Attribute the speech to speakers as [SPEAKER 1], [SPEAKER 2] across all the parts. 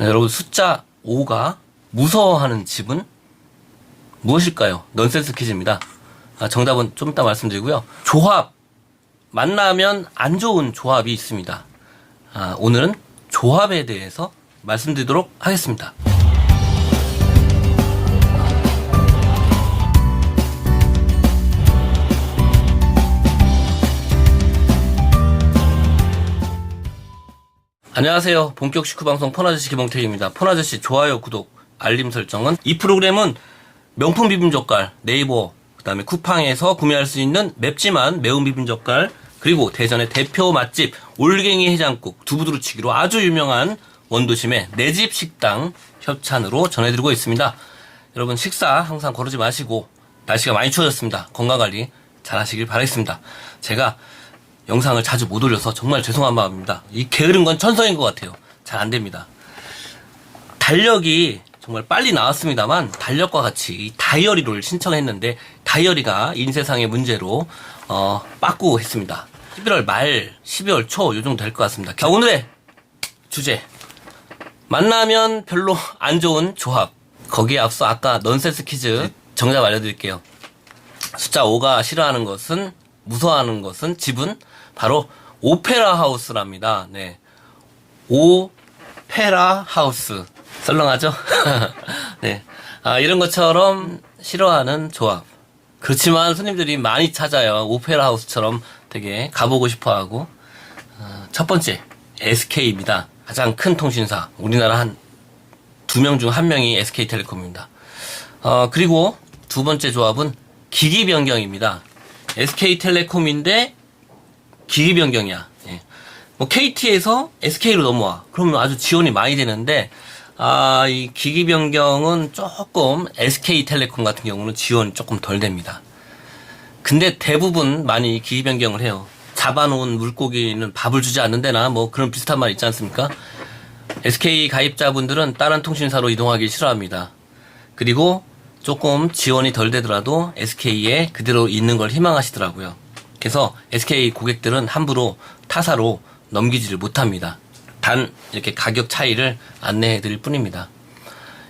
[SPEAKER 1] 네, 여러분 숫자 5가 무서워하는 집은 무엇일까요? 넌센스 퀴즈입니다. 아, 정답은 좀 이따 말씀드리고요. 조합 만나면 안 좋은 조합이 있습니다. 아, 오늘은 조합에 대해서 말씀드리도록 하겠습니다. 안녕하세요. 본격 식후 방송 폰아저씨 김홍택입니다. 폰아저씨 좋아요, 구독, 알림 설정은 이 프로그램은 명품 비빔 젓갈 네이버 그 다음에 쿠팡에서 구매할 수 있는 맵지만 매운 비빔 젓갈 그리고 대전의 대표 맛집 올갱이 해장국 두부두루치기로 아주 유명한 원도심의 내 집 식당 협찬으로 전해드리고 있습니다. 여러분 식사 항상 거르지 마시고 날씨가 많이 추워졌습니다. 건강 관리 잘 하시길 바라겠습니다. 제가 영상을 자주 못 올려서 정말 죄송한 마음입니다. 이 게으른 건 천성인 것 같아요. 잘 안 됩니다. 달력이 정말 빨리 나왔습니다만 달력과 같이 이 다이어리를 신청했는데 다이어리가 인쇄상의 문제로 어, 빠꾸 했습니다. 11월 말, 12월 초 요 정도 될 것 같습니다. 자, 오늘의 주제 만나면 별로 안 좋은 조합 거기에 앞서 아까 넌센스 퀴즈 정답 알려드릴게요. 숫자 5가 싫어하는 것은 무서워하는 것은 집은 바로 오페라 하우스랍니다. 네. 오페라 하우스. 썰렁하죠? 네. 아, 이런 것처럼 싫어하는 조합. 그렇지만 손님들이 많이 찾아요. 오페라 하우스처럼 되게 가보고 싶어 하고. 어, 첫 번째, SK입니다. 가장 큰 통신사. 우리나라 한 두 명 중 한 명이 SK텔레콤입니다. 어, 그리고 두 번째 조합은 기기 변경입니다. SK텔레콤인데 기기 변경이야. 예. 뭐 KT에서 SK로 넘어와. 그러면 아주 지원이 많이 되는데 아, 이 기기 변경은 조금 SK텔레콤 같은 경우는 지원이 조금 덜 됩니다. 근데 대부분 많이 기기 변경을 해요. 잡아놓은 물고기는 밥을 주지 않는데나 뭐 그런 비슷한 말 있지 않습니까? SK 가입자분들은 다른 통신사로 이동하기 싫어합니다. 그리고 조금 지원이 덜 되더라도 SK에 그대로 있는 걸 희망하시더라고요. 그래서 SK 고객들은 함부로 타사로 넘기지를 못합니다. 단 이렇게 가격 차이를 안내해 드릴 뿐입니다.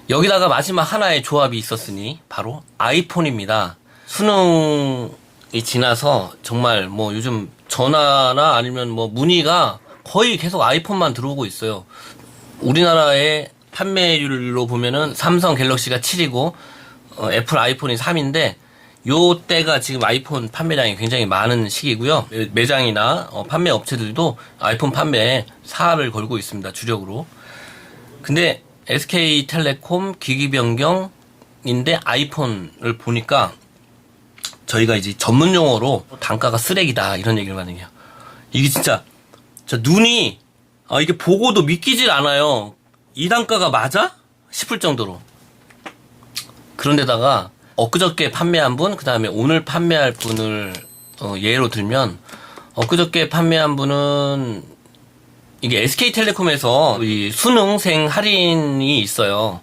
[SPEAKER 1] 여기다가 마지막 하나의 조합이 있었으니 바로 아이폰입니다. 수능이 지나서 정말 뭐 요즘 전화나 아니면 뭐 문의가 거의 계속 아이폰만 들어오고 있어요. 우리나라의 판매율로 보면은 삼성 갤럭시가 7이고 어, 애플 아이폰이 3인데 요 때가 지금 아이폰 판매량이 굉장히 많은 시기고요. 매- 매장이나 어, 판매 업체들도 아이폰 판매에 사활을 걸고 있습니다. 주력으로. 근데 SK텔레콤 기기 변경인데 아이폰을 보니까 저희가 이제 전문 용어로 단가가 쓰레기다 이런 얘기를 많이 해요. 이게 진짜 저 눈이 아 이게 보고도 믿기질 않아요. 이 단가가 맞아? 싶을 정도로. 그런데다가 엊그저께 판매한 분, 그 다음에 오늘 판매할 분을 어, 예로 들면 엊그저께 판매한 분은 이게 SK텔레콤에서 이 수능생 할인이 있어요.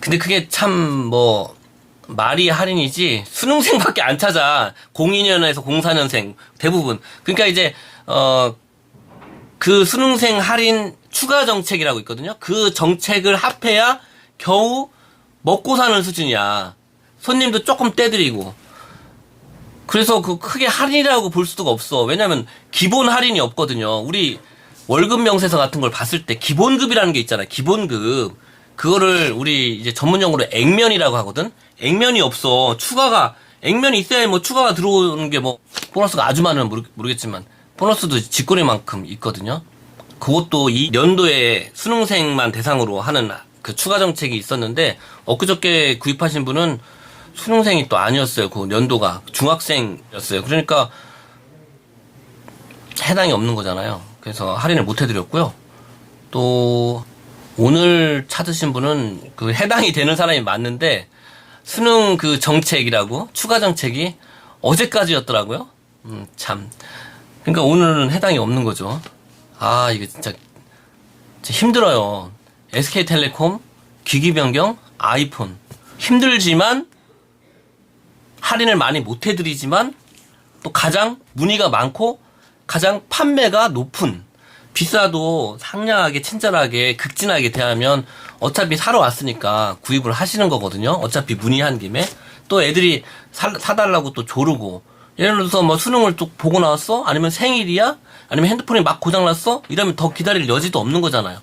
[SPEAKER 1] 근데 그게 참 뭐 말이 할인이지 수능생밖에 안 찾아 02년에서 04년생 대부분 그러니까 이제 어 그 수능생 할인 추가 정책이라고 있거든요. 그 정책을 합해야 겨우 먹고 사는 수준이야. 손님도 조금 떼드리고. 그래서 그 크게 할인이라고 볼 수가 없어. 왜냐면 기본 할인이 없거든요. 우리 월급 명세서 같은 걸 봤을 때 기본급이라는 게 있잖아요. 기본급. 그거를 우리 이제 전문용어로 액면이라고 하거든. 액면이 없어. 추가가 액면이 있어야 뭐 추가가 들어오는 게 뭐 보너스가 아주 많으면 모르, 모르겠지만 보너스도 직거래만큼 있거든요. 그것도 이 연도에 수능생만 대상으로 하는 그 추가 정책이 있었는데 엊그저께 구입하신 분은 수능생이 또 아니었어요. 그 연도가 중학생이었어요. 그러니까 해당이 없는 거잖아요. 그래서 할인을 못 해드렸고요. 또 오늘 찾으신 분은 그 해당이 되는 사람이 맞는데 수능 그 정책이라고 추가 정책이 어제까지였더라고요. 음, 참. 그러니까 오늘은 해당이 없는 거죠. 아, 이게 진짜, 진짜 힘들어요. SK텔레콤, 기기 변경, 아이폰. 힘들지만, 할인을 많이 못 해드리지만, 또 가장 문의가 많고, 가장 판매가 높은, 비싸도 상냥하게 친절하게 극진하게 대하면 어차피 사러 왔으니까 구입을 하시는 거거든요. 어차피 문의한 김에 또 애들이 사, 사달라고 또 조르고 예를 들어서 뭐 수능을 또 보고 나왔어? 아니면 생일이야? 아니면 핸드폰이 막 고장났어? 이러면 더 기다릴 여지도 없는 거잖아요.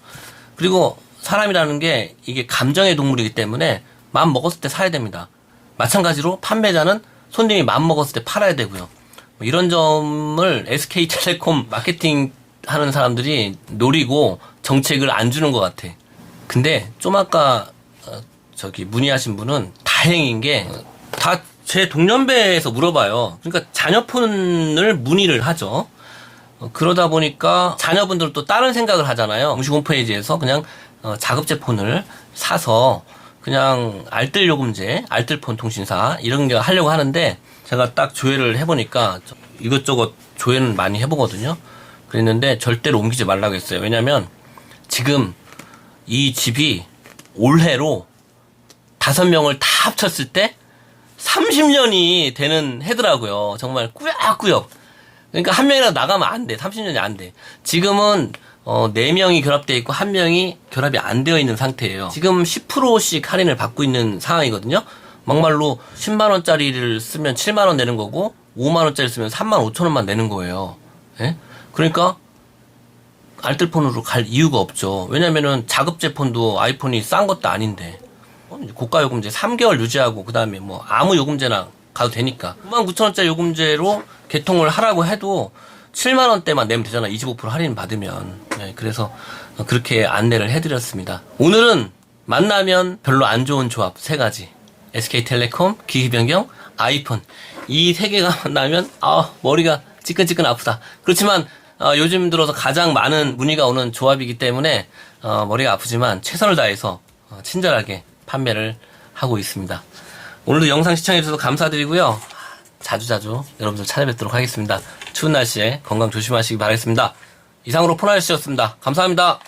[SPEAKER 1] 그리고 사람이라는 게 이게 감정의 동물이기 때문에 마음 먹었을 때 사야 됩니다. 마찬가지로 판매자는 손님이 마음 먹었을 때 팔아야 되고요. 뭐 이런 점을 SK텔레콤 마케팅 하는 사람들이 노리고 정책을 안 주는 것 같아. 근데 좀 아까 어, 저기 문의하신 분은 다행인 게 다 제 동년배에서 물어봐요. 그러니까 자녀폰을 문의를 하죠. 어, 그러다 보니까 자녀분들은 또 다른 생각을 하잖아요. 음식 홈페이지에서 그냥 어, 자급제 폰을 사서 그냥 알뜰 요금제, 알뜰폰 통신사 이런 게 하려고 하는데 제가 딱 조회를 해보니까 저- 이것저것 조회는 많이 해보거든요. 그랬는데 절대로 옮기지 말라고 했어요. 왜냐면 지금 이 집이 올해로 다섯 명을 다 합쳤을 때 30년이 되는 해더라고요. 정말 꾸역꾸역. 그러니까 한 명이라도 나가면 안 돼. 30년이 안 돼. 지금은 어, 4명이 결합되어 있고 한 명이 결합이 안 되어 있는 상태예요. 지금 10%씩 할인을 받고 있는 상황이거든요. 막말로 10만 원짜리를 쓰면 7만 원 내는 거고 5만 원짜리 쓰면 3만 5천 원만 내는 거예요. 예? 그러니까 알뜰폰으로 갈 이유가 없죠. 왜냐면은 자급제 폰도 아이폰이 싼 것도 아닌데 어, 고가 요금제 3개월 유지하고 그 다음에 뭐 아무 요금제나 가도 되니까 99,000원짜리 요금제로 개통을 하라고 해도 7만 원대만 내면 되잖아. 25% 할인 받으면. 네, 그래서 그렇게 안내를 해드렸습니다. 오늘은 만나면 별로 안 좋은 조합 세 가지. SK텔레콤, 기기변경, 아이폰 이 세 개가 만나면 아 머리가 찌끈찌끈 아프다. 그렇지만 어, 요즘 들어서 가장 많은 문의가 오는 조합이기 때문에 어, 머리가 아프지만 최선을 다해서 어, 친절하게 판매를 하고 있습니다. 오늘도 영상 시청해주셔서 감사드리고요. 자주자주 여러분들 찾아뵙도록 하겠습니다. 추운 날씨에 건강 조심하시기 바라겠습니다. 이상으로 포나이씨였습니다. 감사합니다.